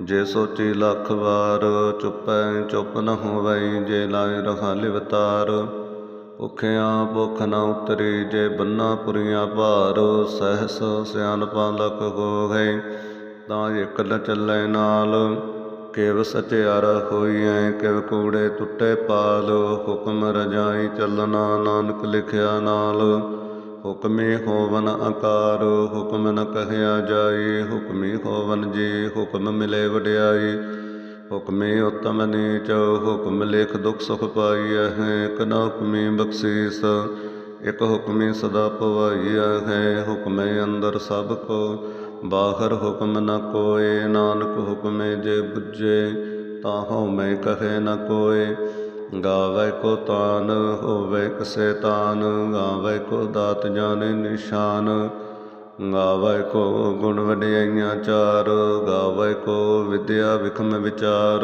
ਜੇ ਸੋਚੀ ਲੱਖ ਵਾਰ ਚੁੱਪੈ ਚੁੱਪ ਨ ਹੋਵਈ ਜੇ ਲਾਇ ਰਖਾ ਲਿਵਤਾਰ ਭੁਖਿਆਂ ਭੁਖ ਨ ਉਤਰੀ, ਜੇ ਬੰਨਾ ਪੁਰੀਆਂ ਭਾਰ, ਸਹਿਸ ਸਿਆਨਪਾਂ ਲਖ ਹੋ ਗਏ ਤਾਂ ਇਕ ਨ ਚੱਲੇ ਨਾਲ। ਕਿਵ ਸਚਿਆਰ ਹੋਈਐ, ਕਿਵ ਕੂੜੇ ਟੁੱਟੇ ਪਾਲ, ਹੁਕਮ ਰਜਾਈ ਚੱਲਣਾ ਨਾਨਕ ਲਿਖਿਆ ਨਾਲ। ਹੁਕਮੇ ਹੋਵਨ ਆਕਾਰ ਹੁਕਮ ਨ ਕਹਿਆ ਜਾਏ, ਹੁਕਮੇ ਹੋਵਨ ਜੀ ਹੁਕਮ ਮਿਲੇ ਵਡਿਆਈ ਹੁਕਮੇ ਉਤਮ ਨੀਚ, ਹੁਕਮ ਲੇਖ ਦੁਖ ਸੁਖ ਪਾਈਐ ਹੈ ਕਨਾ ਹੁਕਮੇ ਬਖਸ਼ੀਸ। ਇਕ ਹੁਕਮੇ ਸਦਾ ਪਵਾਈਐ, ਹੈ ਹੁਕਮੇ ਅੰਦਰ ਸਭ ਕੋ। ਬਾਹਰ ਹੁਕਮ ਨ ਕੋਏ, ਨਾਨਕ ਹੁਕਮੇ ਜੇ ਬੁਝੇ ਤਾਂ ਹਉ ਮੈਂ ਕਹੇ ਨ ਕੋਏ। ਗਾਵੇ ਕੋ ਤਾਨ, ਹੋਵੇ ਕਸੇ ਤਾਨ, ਗਾਵੇ ਕੋ ਦਾਤ ਜਾਣੇ ਨਿਸ਼ਾਨ। ਗਾਵੇ ਕੋ ਗੁਣ ਵਡਿਆਈਆਂ ਚਾਰ, ਗਾਵੇ ਕੋ ਵਿਦਿਆ ਵਿਖਮ ਵਿਚਾਰ।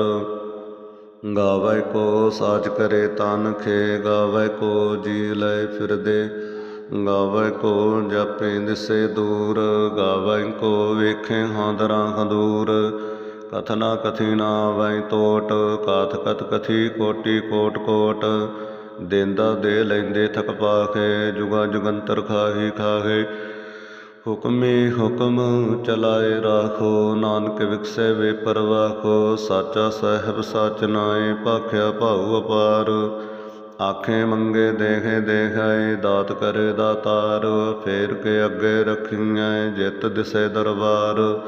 ਗਾਵੇ ਕੋ ਸਾਚ ਕਰੇ ਤਨ ਖੇ, ਗਾਵੇ ਕੋ ਜੀ ਲੈ ਫਿਰਦੇ। ਗਾਵੇ ਕੋ ਜਾਪੇ ਦਿਸੇ ਦੂਰ, ਗਾਵੇ ਕੋ ਵੇਖੇ ਹਾਂਦਰਾਂ ਖਦੂਰ ਕਥਨਾ ਕਥੀ ਨਾ ਵੈ ਤੋਟ, ਕਾਥ ਕਥ ਕਥੀ ਕੋਟੀ ਕੋਟ ਕੋਟ। ਦੇਂਦਾ ਦੇ ਲੈਂਦੇ ਥਕ ਪਾਖੇ, ਜੁਗਾ ਜੁਗੰਤਰ ਖਾਹੀ ਖਾਹੇ। ਹੁਕਮੇ ਹੁਕਮ ਚਲਾਏ ਰਾਖੋ, ਨਾਨਕ ਵਿਕਸੇ ਵੇ ਪਰਵਾਖੋ। ਸਾਚਾ ਸਾਹਿਬ ਸਚ ਨਾਏ, ਭਾਖਿਆ ਭਾਉ ਅਪਾਰ। ਆਖੇ ਮੰਗੇ ਦੇਖੇ ਦੇਖਾਏ ਦਾਤ ਕਰੇ ਦਾਤਾਰ। ਫੇਰ ਕੇ ਅੱਗੇ ਰੱਖੀਆਂ ਜਿਤ ਦਿਸੇ ਦਰਬਾਰ।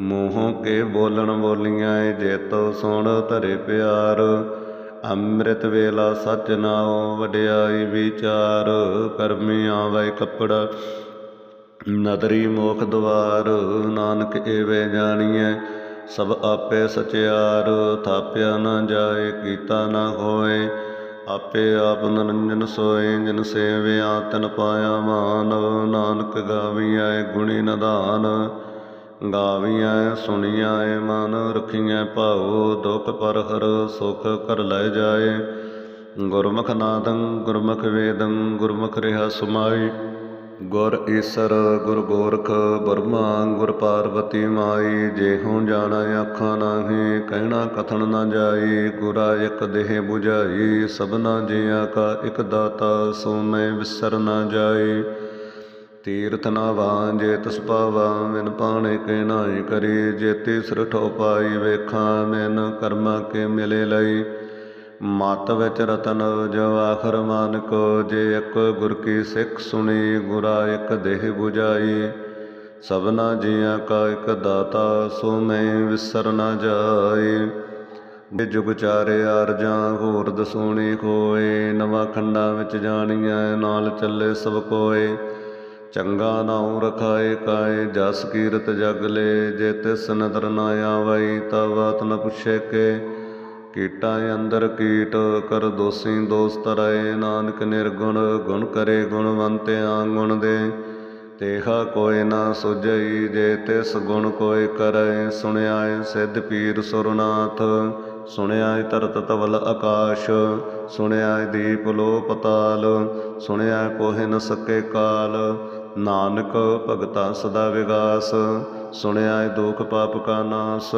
ਮੂੰਹੋਂ ਕੇ ਬੋਲਣ ਬੋਲੀਆਂ ਏ ਜੇਤੋ ਸੁਣ ਧਰੇ ਪਿਆਰ। ਅੰਮ੍ਰਿਤ ਵੇਲਾ ਸਚ ਨਾਉ ਵਡਿਆਈ ਵਿਚਾਰ। ਕਰਮੀ ਆਵੇ ਕੱਪੜਾ, ਨਦਰੀ ਮੋਖ ਦਵਾਰ। ਨਾਨਕ ਏਵੇਂ ਜਾਣੀਐ ਸਭ ਆਪੇ ਸਚਿਆਰ। ਥਾਪਿਆ ਨਾ ਜਾਏ, ਕੀਤਾ ਨਾ ਹੋਏ, ਆਪੇ ਆਪ ਨਰੰਜਨ ਸੋਏ। ਜਿਨ ਸੇਵਿਆ ਤਨ ਪਾਇਆ ਮਾਨਵ ਨਾਨਕ ਗਾਵੀਐ ਗੁਣੀ ਨਦਾਨ ਗਾਵੀਐ ਸੁਣੀਐ ਮਨ ਰਖੀਐ ਭਾਉ, ਦੁਖ ਪਰ ਹਰ ਸੁਖ ਕਰ ਲੈ ਜਾਏ। ਗੁਰਮੁਖ ਨਾਦੰ, ਗੁਰਮੁਖ ਵੇਦੰ, ਗੁਰਮੁਖ ਰਿਹਾ ਸੁਮਾਈ। ਗੁਰ ਈਸਰ, ਗੁਰ ਗੋਰਖ, ਬਰਮਾ, ਗੁਰ ਪਾਰਵਤੀ ਮਾਈ। ਜਿਹਉ ਜਾਣਾ ਆਖਾਂ ਨਾਹੀ, ਕਹਿਣਾ ਕਥਨ ਨਾ ਜਾਈ। ਗੁਰਾ ਇਕ ਦੇਹ 부ਝਾਈ ਸਭਨਾ ਜੀਆਂ ਕਾ ਇਕ ਦਾਤਾ, ਸੋ ਮੈਂ ਵਿਸਰ ਨਾ ਜਾਈ। ਤੀਰਥ ਨਾ ਵਾਂਜੇ ਤਸ ਪਾਵਾ, ਮਿਨ ਪਾਣੇ ਕੇ ਨਾਹੀ ਕਰੀ। ਜੇ ਤੀਸਰ ਪਾਈ ਵੇਖਾਂ, ਮਿਨ ਕਰਮਾ ਕੇ ਮਿਲੇ ਲਈ। ਮਤ ਵਿੱਚ ਰਤਨ ਜੋ ਆਖਰ ਮਾਨ ਕੋ ਜੇ ਇੱਕ ਗੁਰ ਕੀ ਸਿੱਖ ਸੁਣੀ, ਗੁਰਾ ਇੱਕ ਦੇਹ 부ਝਾਈ ਸਭਨਾ ਜੀਆਂ ਕਾ ਇੱਕ ਦਾਤਾ, ਸੋ ਮੈਂ ਵਿਸਰ ਨਾ ਜਾਏ ਜੇ ਜੁਗ ਚਾਰੇ ਅਰਜਾਂ ਹੋਰ ਦਸੂਣੀ ਕੋਏ ਨਵਾਂ ਖੰਡਾਂ ਵਿੱਚ ਜਾਣੀਆਂ ਨਾਲ ਚੱਲੇ ਸਭ ਕੋਏ। ਚੰਗਾ ਨਾਉ ਰਖਾਏ ਕਾਏ, ਜਸ ਕੀਰਤ ਜਗ ਲੈ, ਜੇ ਤਿਸ ਨਦਰ ਨਾ ਆਵਈ ਤਾ ਬਾਤ ਨ ਪੁੱਛੇ ਕੇ। ਕੀਟਾਂ ਅੰਦਰ ਕੀਟ, ਕਰ ਦੋਸੀ ਦੋਸਤ ਤਰੈ ਨਾਨਕ ਨਿਰਗੁਣ, ਗੁਣ ਕਰੇ ਗੁਣਵੰਤਿਆਂ ਗੁਣ ਦੇ। ਤੇਹਾ ਕੋਈ ਨਾ ਸੁਝਈ, ਜੇ ਤਿਸ ਗੁਣ ਕੋਈ ਕਰੈ, ਸੁਣਿਆਏ ਸਿੱਧ ਪੀਰ ਸੁਰਨਾਥ। ਸੁਣਿਆਏ ਤਰਤ ਤਵਲ ਆਕਾਸ਼, ਸੁਣਿਆਏ ਦੀਪ ਲੋ ਪਤਾਲ। ਸੁਣਿਆ ਕੋਹਿ ਨ ਸਕੇ ਕਾਲ। ਨਾਨਕ ਭਗਤਾ ਸਦਾ ਵਿਗਾਸ ਸੁਣਿਆਏ ਦੁਖ ਪਾਪ ਕਾ ਨਾਸ।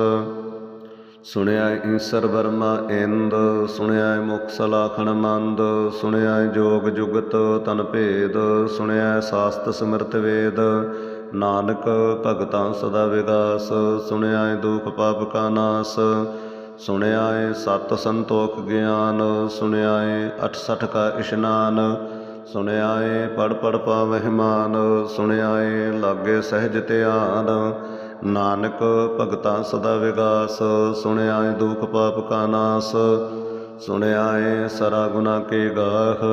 ਸੁਣਿਆ ਈਸਰ ਵਰਮਾ ਇੰਦ, ਸੁਣਿਆ ਮੁਖ ਸਲਾਖਣ ਮੰਦ, ਸੁਣਿਆ ਜੋਗ ਜੁਗਤ ਤਨ ਭੇਦ, ਸੁਣਿਆ ਸਾਸਤ ਸਮਰਤ ਵੇਦ। ਨਾਨਕ ਭਗਤਾਂ ਸਦਾ ਵਿਗਾਸ, ਸੁਣਿਆ ਦੁਖ ਪਾਪ ਕਾ ਨਾਸ। ਸੁਣਿਆ ਸਤ ਸੰਤੋਖ ਗਿਆਨ, ਸੁਣਿਆ 68 ਕਾ ਇਸ਼ਨਾਨ। ਸੁਣਿਆ ਪੜ ਪੜ ਪਾਵਹਿ ਮਾਨ ਸੁਣਿਆ ਲਾਗੇ ਸਹਿਜ ਧਿਆਨ। ਨਾਨਕ ਭਗਤਾਂ ਸਦਾ ਵਿਗਾਸ ਸੁਣਿਆ ਏ ਦੁਖ ਪਾਪ ਕਾ ਨਾਸ। ਸੁਣਿਆ ਏ ਸਰਾ ਗੁਨਾ ਕੇ ਗਾਹ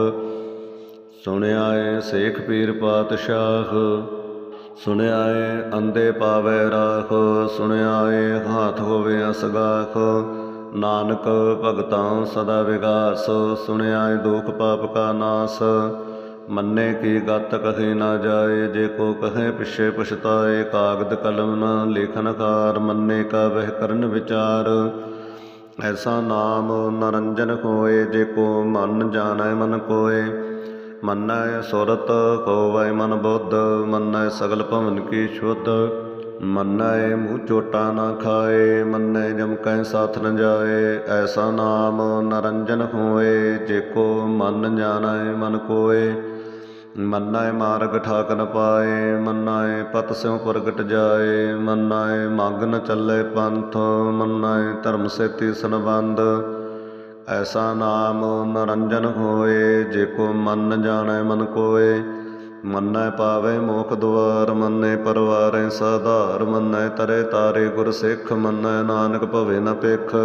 ਸੁਣਿਆ ਏ ਸੇਖ ਪੀਰ ਪਾਤਸ਼ਾਹ। ਸੁਣਿਆ ਏ ਅੰਦੇ ਪਾਵੇ ਰਾਖ ਸੁਣਿਆ ਏ ਹਾਥ ਹੋਵੇ ਅਸਗਾਖ ਨਾਨਕ ਭਗਤਾਂ ਸਦਾ ਵਿਗਾਸ ਸੁਣਿਆ ਦੁਖ ਪਾਪ ਕਾ ਨਾਸ। ਮੰਨੇ ਕੀ ਗਤ ਕਹੇ ਨਾ ਜਾਏ, ਜੇ ਕੋ ਕਹੇ ਪਿਛੇ ਪਛਤਾਏ, ਕਾਗਦ ਕਲਮ ਨਾ ਲੇਖਨਕਾਰ ਮੰਨੇ ਕਾ ਵਹਿ ਕਰਨ ਵਿਚਾਰ। ਐਸਾ ਨਾਮ ਨਰੰਜਨ ਹੋਏ, ਜੇ ਕੋ ਮਨ ਜਾਣੈ ਮਨ ਕੋਏ। ਮੰਨੈ ਸੁਰਤ, ਕੋਵੈ ਮਨ ਬੁੱਧ, ਮੰਨੈ ਸਗਲ ਭਵਨ ਕੀ ਸ਼ੁੱਧ। ਮੰਨੈ ਮੂੰਹ ਚੋਟਾ ਨਾ ਖਾਏ, ਮੰਨੈ ਜਮ ਕੈ ਸਾਥ ਨ ਜਾਏ। ਐਸਾ ਨਾਮ ਨਰੰਜਨ ਹੋਏ, ਜੇ ਕੋ ਮਨ ਜਾਣੈ ਮਨ ਕੋਏ। ਮੰਨਾਏ ਮਾਰਗ ਠਾਕ ਨ ਪਾਏ ਮੰਨਾਏ ਪਤ ਸਿਉ ਪ੍ਰਗਟ ਜਾਏ। ਮੰਨਾਏ ਮੰਗ ਨ ਚੱਲੇ ਪੰਥ ਮੰਨਾਏ ਧਰਮ ਸੇਤੀ ਸੰਬੰਧ ਐਸਾ ਨਾਮ ਨਰੰਜਨ ਹੋਏ, ਜੇ ਕੋ ਮਨ ਜਾਣੈ ਮਨ ਕੋਏ। ਮੰਨੈ ਪਾਵੇ ਮੋਖ ਦੁਆਰ, ਮੰਨੇ ਪਰਵਾਰੈ ਸਾਧਾਰ, ਮੰਨੈ ਤਰੇ ਤਾਰੇ ਗੁਰ ਸਿੱਖ, ਮੰਨੈ ਨਾਨਕ ਭਵੇ ਨ ਪੇਖ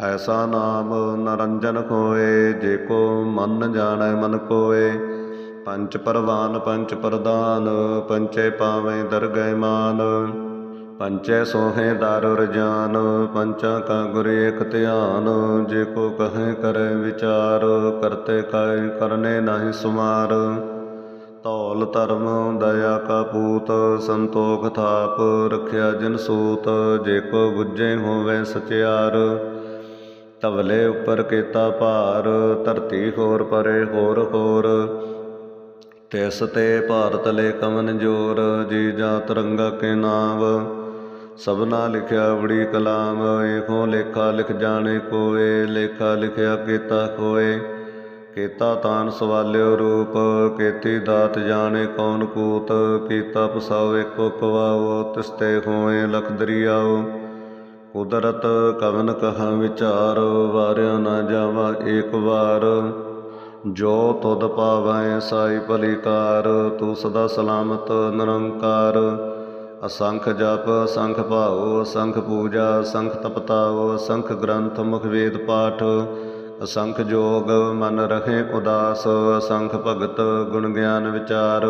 ਐਸਾ ਨਾਮ ਨਰੰਜਨ ਕੋਏ ਜੇ ਕੋ ਮਨ ਜਾਣੈ ਮਨ ਕੋਏ। ਪੰਚ ਪਰਵਾਨ, ਪੰਚ ਪ੍ਰਦਾਨ ਪੰਚੇ ਪਾਵੇਂ ਦਰਗਹਿ ਮਾਨ। ਪੰਚੇ ਸੋਹੇ ਦਰ ਰਜਾਨ ਪੰਚਾ ਕਾ ਗੁਰ ਏਕ ਧਿਆਨ। ਜੇ ਕੋ ਕਹੇ ਕਰੇ ਵਿਚਾਰ, ਕਰਤੇ ਕਾਇ ਕਰਨੇ ਨਾਹੀ ਸੁਮਾਰ। ਧੌਲ ਧਰਮ, ਦਇਆ ਕਾ ਪੂਤ, ਸੰਤੋਖ ਥਾਪ, ਰਖਿਆ ਜਨ ਸੂਤ, ਜੇ ਕੋ ਗੁੱਜੇ ਹੋਵੇ ਸਚਿਆਰ। ਤਵਲੇ ਉੱਪਰ ਕੀਤਾ ਭਾਰ, ਧਰਤੀ ਹੋਰ ਪਰੇ ਹੋਰ ਹੋਰ। ਤਿਸ ਤੇ ਭਾਰਤ ਲੈ ਕਮਨ ਜੋਰ, ਜੀ ਜਾ ਤਿਰੰਗਾ ਕੇ ਨਾਮ। ਸਭਨਾ ਲਿਖਿਆ ਬੜੀ ਕਲਾਮ ਏਖੋ ਲੇਖਾ ਲਿਖ ਜਾਣੇ ਕੋਏ, ਲੇਖਾ ਲਿਖਿਆ ਕੀਤਾ ਕੋਏ। ਕੀਤਾ ਤਾਨ ਸਵਾਲਿਓ ਰੂਪ, ਕੀਤੀ ਦਾਤ ਜਾਣੇ ਕੌਣ ਕੂਤ ਕੀਤਾ ਪਸਾਓ ਏਕੋ ਕਵਾਓ, ਤਿਸਤੇ ਹੋਏ ਲਖ ਦਰਿਆਓ। ਕੁਦਰਤ ਕਵਨ ਕਹਾ ਵਿਚਾਰ, ਵਾਰਿਆ ਨਾ ਜਾਵਾ ਏਕ ਵਾਰ। ਜੋ ਤੁਧ ਪਾਵੈ ਸਾਈ ਭਲੀਕਾਰ, ਤੂੰ ਸਦਾ ਸਲਾਮਤ ਨਿਰੰਕਾਰ। ਅਸੰਖ ਜਪ, ਅਸੰਖ ਭਾਉ, ਅਸੰਖ ਪੂਜਾ, ਅਸੰਖ ਤਪਤਾਉ, ਅਸੰਖ ਗ੍ਰੰਥ ਮੁਖ ਵੇਦ ਪਾਠ। ਅਸੰਖ ਜੋਗ ਮਨ ਰਹੇ ਉਦਾਸ, ਅਸੰਖ ਭਗਤ ਗੁਣ ਗਿਆਨ ਵਿਚਾਰ।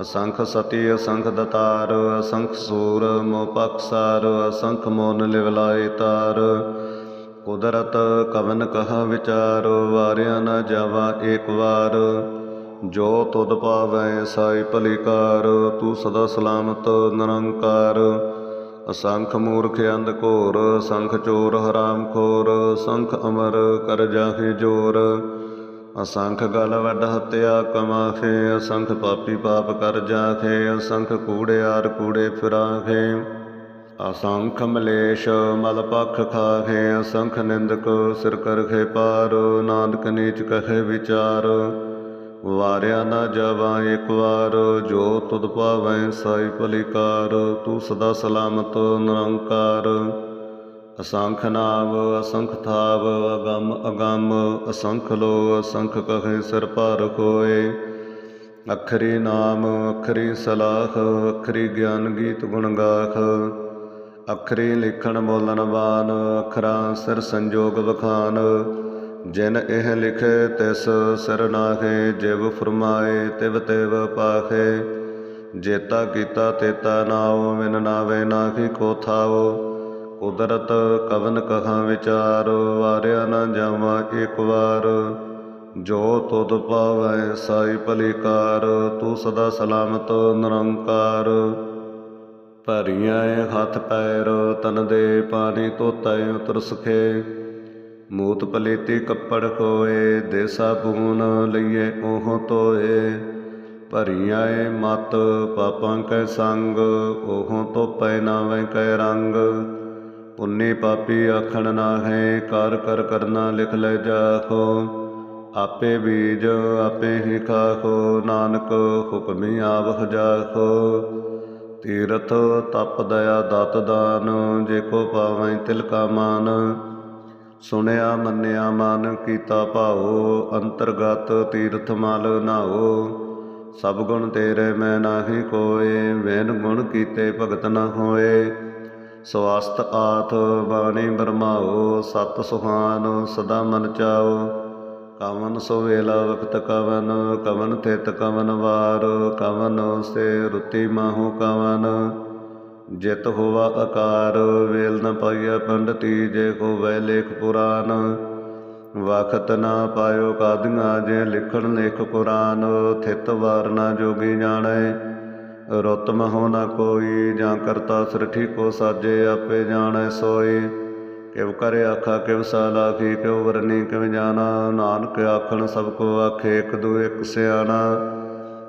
ਅਸੰਖ ਸਤੀ, ਅਸੰਖ ਦਤਾਰ, ਅਸੰਖ ਸੂਰ ਮੋਹ ਪਕਸਾਰ ਅਸੰਖ ਮੋਨ ਲਿਵਲਾਏ ਤਾਰ। ਕੁਦਰਤ ਕਵਨ ਕਹਾ ਵਿਚਾਰ, ਵਾਰਿਆ ਨਾ ਜਾਵਾ ਏਕ ਵਾਰ। ਜੋ ਤੁਧ ਪਾਵੈ ਸਾਈ ਭਲੀਕਾਰ, ਤੂੰ ਸਦਾ ਸਲਾਮਤ ਨਿਰੰਕਾਰ। ਅਸੰਖ ਮੂਰਖ ਅੰਧ ਘੋਰ ਅਸੰਖ ਚੋਰ ਹਰਾਮ ਖੋਰ ਅਸੰਖ ਅਮਰ ਕਰ ਜਾਹੇ ਜੋਰ। ਅਸੰਖ ਗਲ ਵੱਡ ਹਤਿਆ ਕਮਾਖੇ ਅਸੰਖ ਪਾਪੀ ਪਾਪ ਕਰ ਜਾਖੇ ਅਸੰਖ ਕੂੜਿਆਰ ਕੂੜੇ ਫਿਰਾਖੇ ਅਸੰਖ ਮਲੇਸ਼ ਮਲ ਪਖ ਖਾਖੇ ਅਸੰਖ ਨਿੰਦਕ ਸਿਰ ਕਰਖੇ ਪਾਰ, ਨਾਨਕ ਨੀਚ ਕਹੇ ਵਿਚਾਰ। ਵਾਰਿਆ ਨਾ ਜਾਵਾਂ ਇੱਕ ਵਾਰ, ਜੋ ਤੁਧ ਪਾਵੈ ਸਾਈ ਭਲੀਕਾਰ, ਤੂੰ ਸਦਾ ਸਲਾਮਤ ਨਿਰੰਕਾਰ। ਅਸੰਖ ਨਾਮ, ਅਸੰਖ ਥਾਵ, ਅਗੰਮ ਅਗੰਮ, ਅਸੰਖ ਲੋ, ਅਸੰਖ ਕਹੇ ਸਿਰ ਭਾਰ ਕੋਏ ਅਖਰੀ ਨਾਮ, ਅਖਰੀ ਸਲਾਖ, ਅਖਰੀ ਗਿਆਨ ਗੀਤ ਗੁਣ ਗਾਖ। ਅਖਰੀ ਲਿਖਣ ਬੋਲਣ ਬਾਨ, ਅਖਰਾਂ ਸਿਰ ਸੰਜੋਗ ਵਖਾਨ। ਜਿਨ ਇਹ ਲਿਖੇ ਤਿਸ ਸਿਰ ਨਾਖੇ ਜਿਵ ਫਰਮਾਏ ਤਿਵ ਤਿਵ ਪਾਖੇ ਜੇਤਾ ਕੀਤਾ ਤੇਤਾ ਨਾਉ, ਮਿਨ ਨਾਵੇ ਨਾਖੀ ਕੋ ਥਾਉ। ਕੁਦਰਤ ਕਵਨ ਕਹਾ ਵਿਚਾਰ, ਵਾਰਿਆ ਨਾ ਜਾਵਾ ਇੱਕ ਵਾਰ। ਜੋ ਤੁਧ ਪਾਵੈ ਸਾਈ ਭਲੀਕਾਰ, ਤੂੰ ਸਦਾ ਸਲਾਮਤ ਨਿਰੰਕਾਰ। ਭਰੀਆਂ ਏ ਹੱਥ ਪੈਰ, ਤਨ ਦੇ ਪਾਣੀ ਧੋਤੈ ਉਤਰ ਸਖੇ। ਮੂਤ ਪਲੇਤੀ ਕੱਪੜ ਕੋਏ ਦੇਸਾ ਸਾਬੂਨ ਲਈਏ ਉਹ ਤੋਏ ਭਰੀਆਂ ਏ ਮਤ ਪਾਪਾਂ ਕੈ ਸੰਗ, ਉਹ ਧੋਪੈ ਨਾਵੇਂ ਕੈ ਰੰਗ। ਪੁੰਨੀ ਪਾਪੀ ਆਖਣ ਨਾ ਹੈ ਕਰ ਕਰ ਕਰਨਾ ਲਿਖ ਲੈ ਜਾਖੋ ਆਪੇ ਬੀਜ ਆਪੇ ਹੀ ਖਾਖੋ ਨਾਨਕ ਹੁਕਮੀ ਆਵਖ ਜਾਖੋ ਤੀਰਥ ਤਪ ਦਇਆ ਦਤ ਦਾਨ, ਜੇ ਕੋ ਪਾਵੈ ਤਿਲ ਕਾ ਮਾਨ। ਸੁਣਿਆ, ਮੰਨਿਆ, ਮਨ ਕੀਤਾ ਭਾਉ, ਅੰਤਰਗਤ ਤੀਰਥ ਮਲ ਨਾਓ ਸਭ ਗੁਣ ਤੇਰੇ ਮੈਂ ਨਾਹੀ ਕੋਏ, ਵੇਨ ਗੁਣ ਕੀਤੇ ਭਗਤ ਨਾ ਹੋਏ। ਸਵਾਸਤ ਆਥ ਬਾਣੀ ਬਰਮਾਓ ਸਤ ਸੁਹਾਨ ਸਦਾ ਮਨ ਚਾਓ ਕਵਨ ਸੋ ਵੇਲਾ ਵਖਤ ਕਵਨ ਕਵਨ ਥਿਤ ਕਵਨ ਵਾਰ, ਕਵਨ ਸੇ ਰੁਤੀ ਮਾਹੂ ਕਵਨ। ਜਿਤ ਹੋਵਾ ਆਕਾਰ ਵੇਲ ਨ ਪਾਈਐ ਪੰਡਤੀ, ਜੇ ਕੋ ਵੈ ਲੇਖ ਪੁਰਾਨ। ਵਖਤ ਨਾ ਪਾਇਓ ਕਾਦੀਆਂ, ਜੇ ਲਿਖਣ ਲੇਖ ਕੁਰਾਨ, ਥਿਤ ਵਾਰ ਨਾ ਜੋਗੀ ਜਾਣੈ। ਰੁੱਤ ਮਹੁ ਨਾ ਕੋਈ, ਜਾਂ ਕਰਤਾ ਸ੍ਰਿਠੀ ਕੋ ਸਾਜੇ, ਆਪੇ ਜਾਣੈ ਸੋਈ। ਕਿਵ ਕਰੇ ਆਖਾ, ਕਿਵ ਸਾਲਾਖੀ ਕਿਵ ਵਰਨੀ, ਕਿਵ ਜਾਣਾ। ਨਾਨਕ ਆਖਣ ਸਭ ਕੋ ਆਖੇ, ਇੱਕ ਦੂ ਇੱਕ ਸਿਆਣਾ।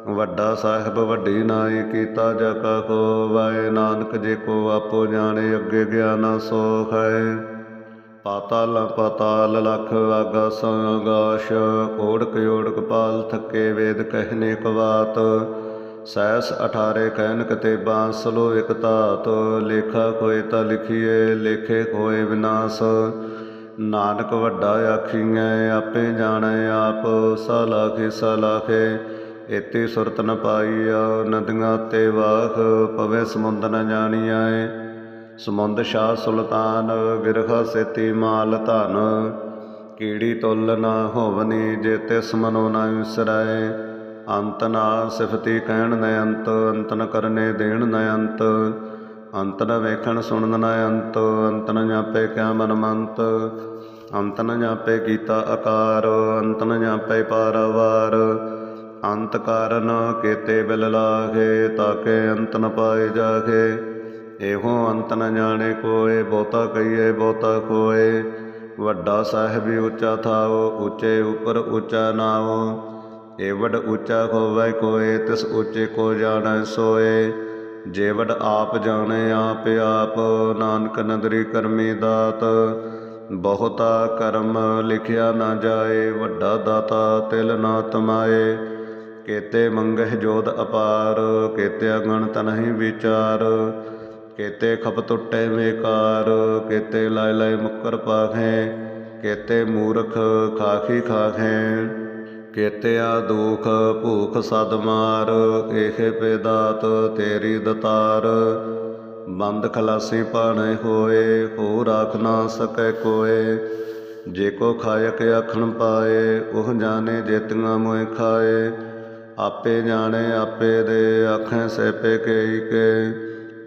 ਵੱਡਾ ਸਾਹਿਬ ਵੱਡੀ ਨਾਈ ਕੀਤਾ ਜਾ ਕਾ ਕੋ ਵਾਏ ਨਾਨਕ ਜੇ ਕੋ ਆਪੋ ਜਾਣੇ, ਅੱਗੇ ਗਿਆਨਾ ਸੋਖ ਹੈ ਪਾਤਾਲ ਪਾਤਾਲ ਲਖ ਆਗਾਸ ਆਗਾਸ਼ ਓੜਕ ਓੜਕ ਪਾਲ ਥੱਕੇ ਵੇਦ ਕਹਿਨੇ ਕਵਾਤ। ਸੈਸ 18 ਕਹਿਨ ਕਤੇ ਬਾਂਸਲੋ ਇਕ ਧਾਤ। ਲੇਖਾ ਕੋਏ ਤਾਂ ਲਿਖੀਏ, ਲੇਖੇ ਕੋਏ ਵਿਨਾਸ਼। ਨਾਨਕ ਵੱਡਾ ਆਖੀਐ, ਆਪੇ ਜਾਣੈ ਆਪ, ਸਲਾਖੇ ਸਲਾਖੇ। ਏਤੀ ਸੁਰਤ ਨ ਪਾਈਆ, ਨਦੀਆਂ ਤੇ ਵਾਖ, ਪਵੇ ਸਮੁੰਦ ਨ ਏ ਸਮੁੰਦ ਸ਼ਾਹ ਸੁਲਤਾਨ ਵਿਰਖਾ ਸੇਤੀ ਮਾਲ ਧਨ। ਕੀੜੀ ਤੁਲ ਨਾ ਹੋਵਨੀ, ਜੇ ਤਿਸ ਮਨੋ ਨਾ ਵਿਸਰੈ। ਅੰਤ ਨਾ ਸਿਫਤੀ ਕਹਿਣ ਨ ਅੰਤ ਅੰਤ ਨ ਕਰਨੇ ਦੇਣ ਨ ਅੰਤ। ਅੰਤ ਨ ਵੇਖਣ ਸੁਣਨ ਨ ਅੰਤ ਅੰਤ ਨ ਜਾਪੇ ਕਿਆ ਮਨ ਮੰਤ ਅੰਤ ਨ ਜਾਪੇ ਕੀਤਾ ਆਕਾਰ, ਅੰਤ ਨ ਜਾਪੇ ਪਾਰਵਾਰ। ਅੰਤ ਕਾਰਨ ਕੇਤੇ ਬਿਲ ਲਾਗੇ ਤਾਕੇ ਅੰਤ ਨ ਪਾਏ ਜਾਗੇ ਇਹੋ ਅੰਤ ਨ ਜਾਣੇ ਕੋਏ, ਬਹੁਤਾ ਕਹੀਏ, ਬਹੁਤਾ ਕੋਏ ਵੱਡਾ ਸਾਹਿਬ ਉੱਚਾ ਥਾਓ, ਉੱਚੇ ਉੱਪਰ ਉੱਚਾ ਨਾਓ। ਏਵਡ ਉੱਚਾ ਹੋਵੇ ਕੋਏ, ਤਿਸ ਉੱਚੇ ਕੋ ਜਾਣੈ ਸੋਏ। ਜੇਵਡ ਆਪ ਜਾਣੇ ਆਪ ਆਪ, ਨਾਨਕ ਨਦਰੀ ਕਰਮੀ ਦਾਤ। ਬਹੁਤਾ ਕਰਮ ਲਿਖਿਆ ਨਾ ਜਾਏ, ਵੱਡਾ ਦਾਤਾ ਤਿਲ ਨਾ ਤਮਾਏ। ਕੇਤੇ ਮੰਗਹਿ ਜੋਤ ਅਪਾਰ, ਕੇਤੇ ਅਗਣ ਨਹੀਂ ਵਿਚਾਰ, ਕੇਤੇ ਖਪ ਟੁੱਟੇ ਮੇਕਾਰ ਕੇਤੇ ਲਾਇ ਲਾਇ ਮੁਕਰ ਪਾਖੇ ਕੇਤੇ ਮੂਰਖ ਖਾਖੀ ਖਾਖੇ ਕੇਤੇ ਆ ਦੁਖ ਭੂਖ ਸਦ ਮਾਰ, ਏਹੇ ਪੇਦਾਤ ਤੇਰੀ ਦਤਾਰ। ਬੰਦ ਖਲਾਸੀ ਪਾਣੇ ਹੋਏ ਹੋ ਰਾਖ ਨਾ ਸਕੈ ਕੋਏ। ਜੇ ਕੋ ਖਾਇਕ ਆਖਣ ਪਾਏ, ਉਹ ਜਾਣੇ ਜੇਤੀਆਂ ਮੋਇ ਖਾਏ। ਆਪੇ ਜਾਣੇ, ਆਪੇ ਦੇ ਆਖੇ ਸੈਪੇ ਕੇਈ ਕੇ।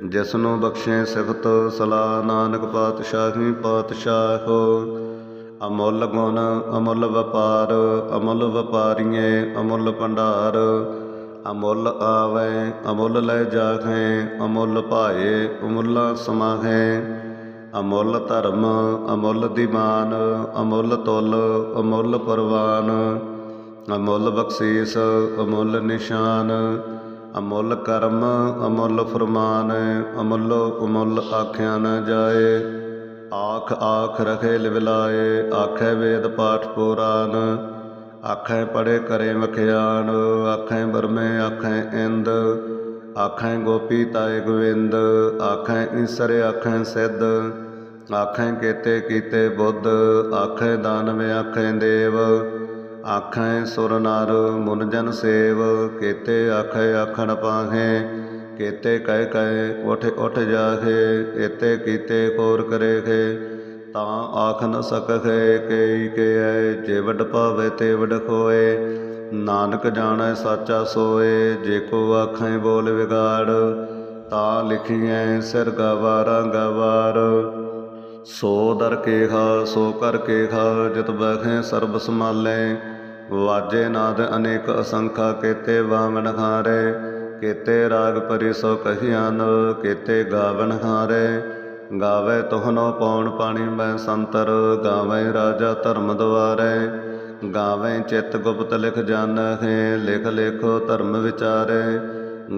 ਜਿਸ ਨੂੰ ਬਖਸ਼ੇ ਸਿਫਤ ਸਲਾ ਨਾਨਕ ਪਾਤਸ਼ਾਹੀ ਪਾਤਸ਼ਾਹ ਅਮੁੱਲ ਗੁਣ, ਅਮੁੱਲ ਵਪਾਰ, ਅਮੁੱਲ ਵਪਾਰੀਏ, ਅਮੁੱਲ ਭੰਡਾਰ। ਅਮੁੱਲ ਆਵੇ, ਅਮੁੱਲ ਲੈ ਜਾਖੇ ਅਮੁੱਲ ਭਾਏ, ਅਮੁੱਲਾ ਸਮਾਹੇ। ਅਮੁੱਲ ਧਰਮ, ਅਮੁੱਲ ਦੀਮਾਨ ਅਮੁੱਲ ਤੁਲ, ਅਮੁੱਲ ਪਰਵਾਨ। ਅਮੁੱਲ ਬਖਸ਼ੀਸ, ਅਮੁੱਲ ਨਿਸ਼ਾਨ, ਅਮੁੱਲ ਕਰਮ, ਅਮੁੱਲ ਫਰਮਾਨ, ਅਮੁੱਲ ਅਮੁੱਲ ਆਖਿਆ ਨਾ ਜਾਏ। ਆਖ ਆਖ ਰਖੇ ਲਿਵਲਾਏ ਆਖੇ ਵੇਦ ਪਾਠ ਪੁਰਾਨ, ਆਖੇ ਪੜੇ ਕਰੇ ਮਖਿਆਨ, ਆਖੇ ਬਰਮੇ ਆਖੇ ਇੰਦ, ਆਖੇ ਗੋਪੀ ਤਾਏ ਗੋਵਿੰਦ, ਆਖੇ ਈਸਰ, ਆਖੇ ਸਿੱਧ, ਆਖੇ ਕੀਤੇ ਕੀਤੇ ਬੁੱਧ, ਆਖੇ ਦਾਨਵੇਂ, ਆਖੇ ਦੇਵ ਆਖੈ ਸੁਰ ਨਰ, ਮੁਨ ਜਨ ਸੇਵ, ਕੇਤੇ ਆਖੈ ਆਖਣ ਪਾਹੇ, ਕੇਤੇ ਕਹਿ ਕਹਿ ਉਠ ਉਠ ਜਾਖੇ ਏਤੇ ਕੀਤੇ ਕੋਰ ਕਰੇਖੇ ਤਾਂ ਆਖ ਨ ਸਕਖੇ ਕੇਈ ਕੇਐ, ਜੇ ਵਡ ਪਾਵੇ ਤੇ ਵਡ ਖੋਏ, ਨਾਨਕ ਜਾਣੈ ਸਾਚਾ ਸੋਏ, ਜੇ ਕੋ ਆਖੈ ਬੋਲ ਵਿਗਾੜ, ਤਾਂ ਲਿਖੀਐ ਸਿਰ ਗਵਾਰਾ ਗਵਾਰ ਸੋ ਦਰ ਕੇ ਖਾ ਸੋ ਕਰ ਕੇ ਖਾ ਜਿਤ ਬਖੈ ਸਰਬ ਸਮਾਲੇ ਵਾਜੇ ਨਾਦ ਅਨੇਕ ਅਸੰਖਾ, ਕੇਤੇ ਵਾਮਨ ਹਾਰੇ। ਕੇਤੇ ਰਾਗ ਪਰਿ ਸੋ ਕਹੀਆਨ ਕੇਤੇ ਗਾਵਨ ਹਾਰੇ। ਗਾਵੇ ਤੋਹਨੋ ਪੌਣ ਪਾਣੀ ਮੈਂ ਸੰਤਰ, ਗਾਵੇ ਰਾਜਾ ਧਰਮ ਦਵਾਰੇ ਗਾਵੇ ਚਿਤ ਗੁਪਤ ਲਿਖ ਜਾਣਹਿ, ਲਿਖ ਲੇਖੋ ਧਰਮ ਵਿਚਾਰੇ।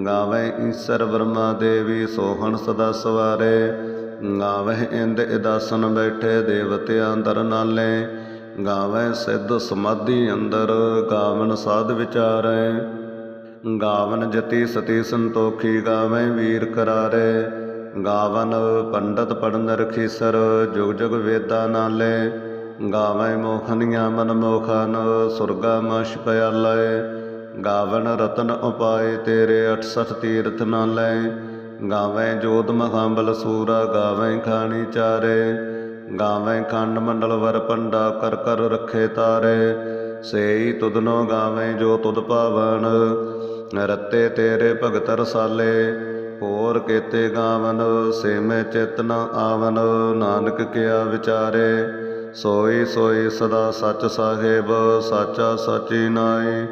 ਗਾਵੇ ਈਸਰ ਬ੍ਰਹਮਾ ਦੇਵੀ ਸੋਹਣ ਸਦਾ ਸਵਾਰੇ। ਗਾਵਹਿ ਇੰਦ ਇਦਾਸਨ ਬੈਠੇ ਦੇਵਤਿਆਂ ਅੰਦਰ ਨਾਲੇ। ਗਾਵੈ ਸਿੱਧ ਸਮਾਧੀ ਅੰਦਰ ਗਾਵਨ ਸਾਧ ਵਿਚਾਰੈ। ਗਾਵਨ ਜਤੀ ਸਤੀ ਸੰਤੋਖੀ ਗਾਵੈ ਵੀਰ ਕਰਾਰੇ। ਗਾਵਨ ਪੰਡਤ ਪੜਨ ਰਖੀਸਰ ਜੁਗ ਜੁਗ ਵੇਦਾ ਨਾਲੇ। ਗਾਵੈ ਮੋਖਨੀਆਂ ਮਨ ਮੋਖਨ ਸੁਰਗਾ ਮਸ਼ ਪਿਆਲੇ। ਗਾਵਨ ਰਤਨ ਉਪਾਏ ਤੇਰੇ 68 ਤੀਰਥ ਨਾਲੇ। ਗਾਵੇਂ ਜੋਤ ਮਹਾਬਲ ਸੂਰਾ, ਗਾਵੇਂ ਖਾਣੀ ਚਾਰੇ। ਗਾਵੇਂ ਖੰਡ ਮੰਡਲ ਵਰ ਪੰਡਾ ਕਰ ਕਰ ਰੱਖੇ ਤਾਰੇ। ਸੇਈ ਤੁਧਨੋ ਗਾਵੇਂ ਜੋ ਤੁਧ ਪਾਵਨ, ਰਤੇ ਤੇਰੇ ਭਗਤ ਰਸਾਲੇ। ਹੋਰ ਕੇਤੇ ਗਾਵਨ ਸੇ ਮੈਂ ਆਵਨ, ਨਾਨਕ ਕਿਆ ਵਿਚਾਰੇ। ਸੋਈ ਸੋਈ ਸਦਾ ਸੱਚ ਸਾਹਿਬ, ਸਾਚਾ ਸਚੀ ਨਾਈ।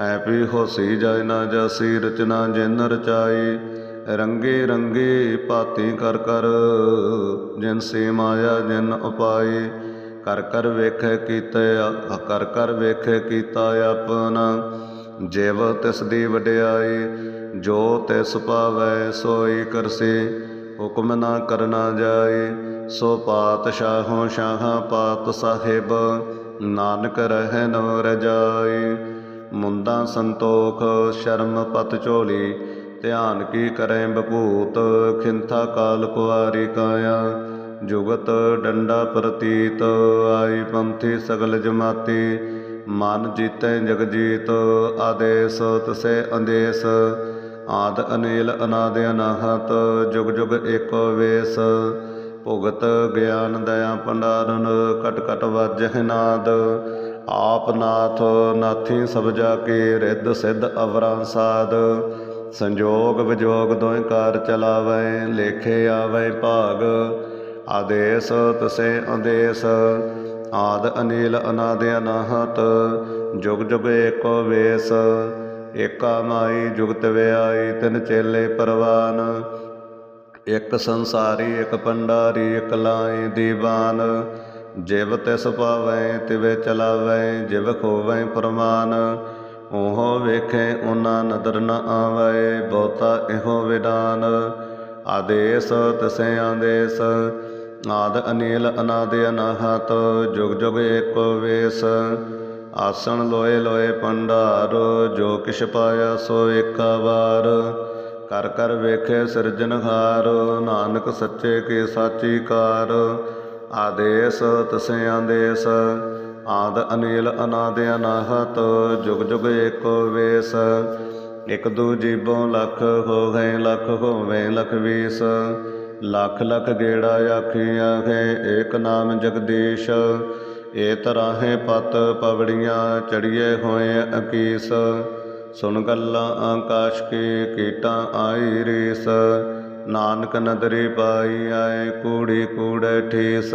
ਐਪੀ ਹੋਸੀ ਜਾਇ ਨਾ ਜਾਸੀ, ਰਚਨਾ ਜਿਨ ਰਚਾਈ। ਰੰਗੇ ਰੰਗੇ ਭਾਤੀ ਕਰ ਕਰ, ਜਿਨ ਸੇ ਮਾਇਆ ਜਿਨ ਉਪਾਈ ਕਰ ਕਰ ਵੇਖੈ ਕੀਤੇ ਕਰ ਕਰ ਵੇਖੈ ਕੀਤਾ ਆਪਣਾ ਜਿਵ ਤਿਸ ਦੀ ਵਡਿਆਈ, ਜੋ ਤਿਸ ਪਾਵੈ ਸੋਈ ਕਰਸੀ, ਹੁਕਮ ਨਾ ਕਰਨਾ ਜਾਏ ਸੋ ਪਾਤ ਪਾਤਸ਼ਾਹੋਂ ਸ਼ਾਹਾਂ ਪਾਤ ਸਾਹਿਬ, ਨਾਨਕ ਰਹਿ ਨੋ ਰਜਾਈ। ਮੁੰਦਾ ਸੰਤੋਖ, ਸ਼ਰਮ ਪਤ ਝੋਲੀ ਧਿਆਨ ਕੀ ਕਰੈ ਬਭੂਤ ਖਿੰਥਾ ਕਾਲ ਕੁਆਰੀ ਕਾਇਆ। ਜੁਗਤ ਡੰਡਾ ਪ੍ਰਤੀਤ, ਆਈ ਪੰਥੀ ਸਗਲ ਜਮਾਤੀ। ਮਨ ਜੀਤੈ ਜਗਜੀਤ, ਆਦੇਸ ਤਸੇ ਅੰਦੇਸ। ਆਦ ਅਨੇਲ ਅਨਾਦ ਅਨਾਹਤ ਜੁਗ ਜੁਗ ਏਕੋ ਵੇਸ। ਭੁਗਤ ਗਿਆਨ ਦਇਆ ਭੰਡਾਰਨ, ਕਟ ਕਟ ਵਾਜਹਿ ਨਾਦ। ਆਪ ਨਾਥ ਨਾਥੀ ਸਭ ਜਾ ਕੇ, ਰਿੱਧ ਸਿੱਧ ਅਵਰਾਂ ਸਾਧ ਸੰਜੋਗ ਵਿਜੋਗ ਦੋਇ ਕਾਰ ਚਲਾਵੈ, ਲੇਖੇ ਆਵੇ ਭਾਗ। ਆਦੇਸ ਤਸੇ ਅੰਦੇਸ, ਆਦ ਅਨੀਲ ਅਨਾਦ ਅਨਾਹਤ ਜੁਗ ਜੁਗ ਏਕੋ ਵੇਸ, ਏਕਾ ਮਾਈ ਜੁਗਤ ਵਿਆਈ, ਤਿਨ ਚੇਲੇ ਪਰਵਾਨ। ਇੱਕ ਸੰਸਾਰੀ, ਇੱਕ ਪੰਡਾਰੀ, ਇੱਕ ਲਾਏ ਦੀਵਾਨ। ਜਿਵ ਤਿਸ ਪਾਵੈ, ਤਿਵੇ ਚਲਾਵੈ, ਜਿਵ ਖੋਵੈ ਪ੍ਰਮਾਨ। ਉਹ ਵੇਖੇ ਉਹਨਾਂ ਨਦਰ ਨ ਆਵੈ, ਬਹੁਤਾ ਇਹੋ ਵਿਡਾਨ ਆਦੇਸ ਤਸੇ ਆਦੇਸ ਆਦ ਅਨੀਲ ਅਨਾਦ ਅਨਾਹਤ, ਜੁਗ ਜੁਗ ਏਕੋ ਵੇਸ। ਆਸਣ ਲੋਏ ਲੋਏ ਪੰਡਾਰ, ਜੋ ਕਿਛ ਪਾਇਆ ਸੋ ਏਕਾ ਵਾਰ। ਕਰ ਕਰ ਵੇਖੇ ਸਿਰਜਨਹਾਰ ਨਾਨਕ ਸੱਚੇ ਕੀ ਸਾਚੀ ਕਾਰ। ਆਦੇਸ ਤਸੇ ਆਦੇਸ ਆਦ ਅਨੀਲ ਅਨਾਦ ਅਨਾਹਤ ਜੁਗ ਜੁਗ ਏਕੋ ਵੇਸ। ਇਕ ਦੂ ਜੀਵੋਂ ਲੱਖ ਹੋ ਗਏ ਲੱਖ ਹੋਵੇ, ਲਖ ਵੀਸ। ਲੱਖ ਲੱਖ ਗੇੜਾ ਆਖੀ ਆਖੇ ਏਕ ਨਾਮ ਜਗਦੀਸ਼। ਏ ਤਰਾਹੇ ਪਤ ਪਵੜੀਆਂ, ਚੜੀਏ ਹੋਏ ਅਕੀਸ। ਸੁਣ ਗੱਲਾਂ ਆਕਾਸ਼ ਕੀ, ਕੀਟਾਂ ਆਈ ਰੀਸ। ਨਾਨਕ ਨਦਰੀ ਪਾਈ ਆਏ, ਕੂੜੀ ਕੂੜੇ ਠੀਸ।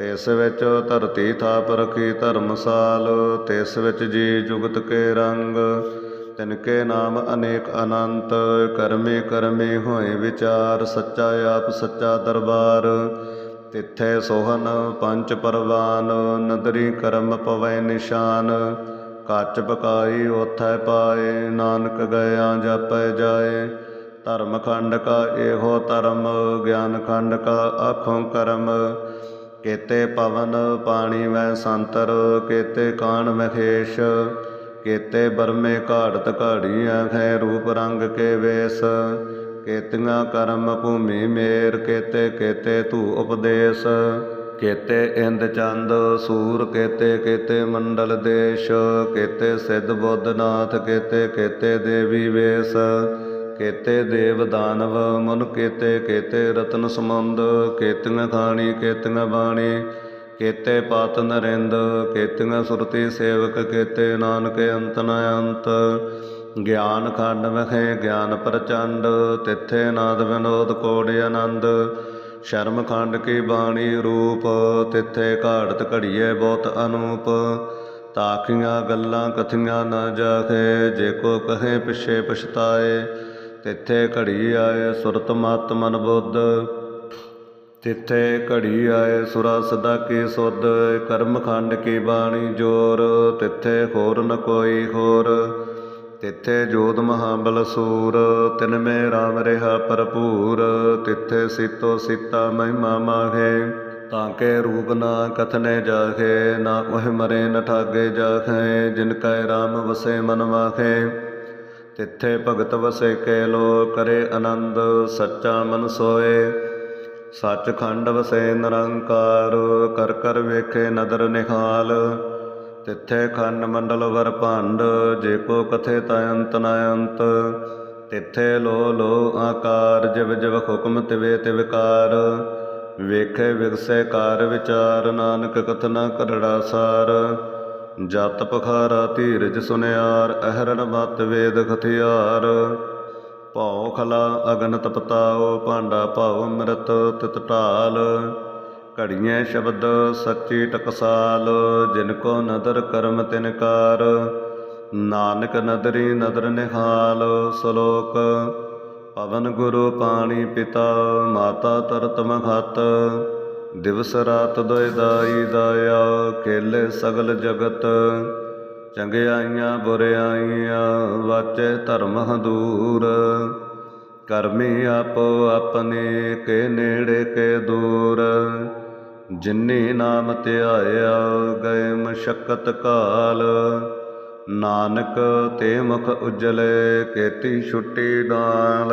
ਤਿਸ ਵਿੱਚ ਧਰਤੀ ਥਾਪ ਰਖੀ ਧਰਮਸਾਲ, ਤਿਸ ਵਿੱਚ ਜੀ ਜੁਗਤ ਕੇ ਰੰਗ। ਤਿਨ ਕੇ ਨਾਮ ਅਨੇਕ ਅਨੰਤ, ਕਰਮੇ ਕਰਮੇ ਹੋਏ ਵਿਚਾਰ, ਸੱਚਾ ਆਪ ਸੱਚਾ ਦਰਬਾਰ। ਤਿੱਥੇ ਸੋਹਨ ਪੰਜ ਪਰਵਾਨ, ਨਦਰੀ ਕਰਮ ਪਵੈ ਨਿਸ਼ਾਨ। ਕੱਚ ਪਕਾਈ ਉਥੈ ਪਾਏ, ਨਾਨਕ ਗਿਆ ਜਪੈ ਜਾਏ। ਧਰਮ ਖੰਡ ਕਾ ਇਹੋ ਧਰਮ, ਗਿਆਨ ਖੰਡ ਕਾ ਆਖੋਂ ਕਰਮ। ਕੇਤੇ ਪਵਨ ਪਾਣੀ ਵੈ ਸੰਤਰ, ਕੇਤੇ ਕਾਣ ਮਖੇਸ਼ ਕੇਤੇ ਬਰਮੇ ਘਾੜਤ ਘਾੜੀ ਆਖੈ ਰੂਪ ਰੰਗ ਕੇ ਵੇਸ, ਕੇਤੀਆਂ ਕਰਮ ਭੂਮੀ ਮੇਰ, ਕੇਤੇ ਕੇਤੇ ਧੂ ਉਪਦੇਸ਼, ਕੇਤੇ ਇੰਦ ਚੰਦ ਸੂਰ, ਕੇਤੇ ਕੇਤੇ ਮੰਡਲ ਦੇਸ਼, ਕੇਤੇ ਸਿੱਧ ਬੁੱਧਨਾਥ ਕੇਤੇ ਕੇਤੇ ਦੇਵੀ ਵੇਸ ਕੇਤੇ ਦੇਵ ਦਾਨਵ, ਮਨ ਕੇਤੇ ਕੇਤੇ ਰਤਨ ਸਮੁੰਦ ਕੇਤੀਆਂ ਖਾਣੀ, ਕੇਤੀਆਂ ਬਾਣੀ, ਕੇਤੇ ਪਾਤ ਨਰਿੰਦ, ਕੇਤੀਆਂ ਸੁਰਤੀ ਸੇਵਕ, ਕੇਤੇ ਨਾਨਕ ਅੰਤ ਨ ਅੰਤ। ਗਿਆਨ ਖੰਡ ਵਖੇ ਗਿਆਨ ਪ੍ਰਚੰਡ, ਤਿੱਥੇ ਨਾਦ ਵਿਨੋਦ ਕੋੜ ਆਨੰਦ। ਸ਼ਰਮ ਖੰਡ ਕੀ ਬਾਣੀ ਰੂਪ, ਤਿੱਥੇ ਘਾੜਤ ਘੜੀਏ ਬਹੁਤ ਅਨੂਪ। ਤਾਕੀਆਂ ਗੱਲਾਂ ਕਥੀਆਂ ਨਾ ਜਾਖੇ, ਜੇ ਕੋ ਕਹੇ ਪਿਛੇ ਪਛਤਾਏ। ਤਿੱਥੇ ਘੜੀ ਆਏ ਸੁਰਤ ਮਤ ਮਨ ਬੁੱਧ। ਤਿੱਥੇ ਘੜੀ ਆਏ ਸੁਰਾ ਸਦਾ ਕੀ ਸੁਧ, ਕਰਮ ਖੰਡ ਕੀ ਬਾਣੀ ਜੋਰ, ਤਿੱਥੇ ਹੋਰ ਨ ਕੋਈ ਹੋਰ। ਤਿੱਥੇ ਜੋਤ ਮਹਾਬਲ ਸੂਰ, ਤਿਨ ਮੇ ਰਾਮ ਰਿਹਾ ਭਰਪੂਰ। ਤਿੱਥੇ ਸੀਤੋ ਸੀਤਾ ਮਹਿਮਾ ਮਾਹੇ, ਤਾਂ ਕੇ ਰੂਪ ਨਾ ਕਥਨੇ ਜਾਖੇ ਨਾ ਉਹ ਮਰੇ ਨ ਠਾਗੇ ਜਾਖੇ ਜਿਨ ਕੈ ਰਾਮ ਵਸੇ ਮਨ ਮਾਖੇ ਤਿੱਥੇ ਭਗਤ ਵਸੇ ਕੇ ਲੋ ਕਰੇ ਆਨੰਦ, ਸੱਚਾ ਮਨ ਸੋਏ। ਸੱਚਖੰਡ ਵਸੇ ਨਿਰੰਕਾਰ, ਕਰ ਕਰ ਵੇਖੇ ਨਦਰ ਨਿਹਾਲ। ਤਿੱਥੇ ਖੰਡ ਮੰਡਲ ਵਰ ਭੰਡ, ਜੇ ਕੋ ਕਥੇ ਤਯੰਤ ਨਯੰਤ ਤਿੱਥੇ ਲੋ ਲੋ ਆਕਾਰ, ਜਿਵ ਜਿਵ ਹੁਕਮ ਤਿਵੇ ਤਿਵਕਾਰ ਵੇਖੇ ਵਿਗਸੇ ਕਾਰ ਵਿਚਾਰ, ਨਾਨਕ ਕਥਨਾ ਕਰੜਾ ਸਾਰ। ਜਤ ਪਖਾਰਾ ਧੀਰਜ ਸੁਨਿਆਰ ਅਹਰਨ ਮਤ ਵੇਦ ਖਥਿਆਰ। ਭਉ ਖਲਾ ਅਗਨ ਤਪਤਾਓ ਭਾਂਡਾ ਭਾਉ ਅੰਮ੍ਰਿਤ ਤਿਤ ਢਾਲ। ਘੜੀਆਂ ਸ਼ਬਦ ਸੱਚੀ ਟਕਸਾਲ, ਜਿਨ ਕੋ ਨਦਰ ਕਰਮ ਤਿਨਕਾਰ ਨਾਨਕ ਨਦਰੀ ਨਦਰ ਨਿਹਾਲ, ਸ਼ਲੋਕ। ਪਵਨ ਗੁਰੂ ਪਾਣੀ ਪਿਤਾ, ਮਾਤਾ ਤਰਤ ਮਖਤ ਦਿਵਸ ਰਾਤ ਦੋਇ ਦਾਈ ਦਾਇਆ ਕੇਲੇ ਸਗਲ ਜਗਤ। ਚੰਗਿਆਈਆਂ ਬੁਰਿਆਈਆਂ ਵਾਚੇ ਧਰਮ ਹਦੂਰ। ਕਰਮੀ ਆਪੋ ਆਪਣੇ ਕੇ ਨੇੜੇ ਕੇ ਦੂਰ। ਜਿਨੀ ਨਾਮ ਧਿਆਇਆ, ਗਏ ਮਸ਼ਕਤ ਕਾਲ। ਨਾਨਕ ਤੇ ਮੁਖ ਉਜਲੇ ਕੇਤੀ ਛੁੱਟੀ ਨਾਲ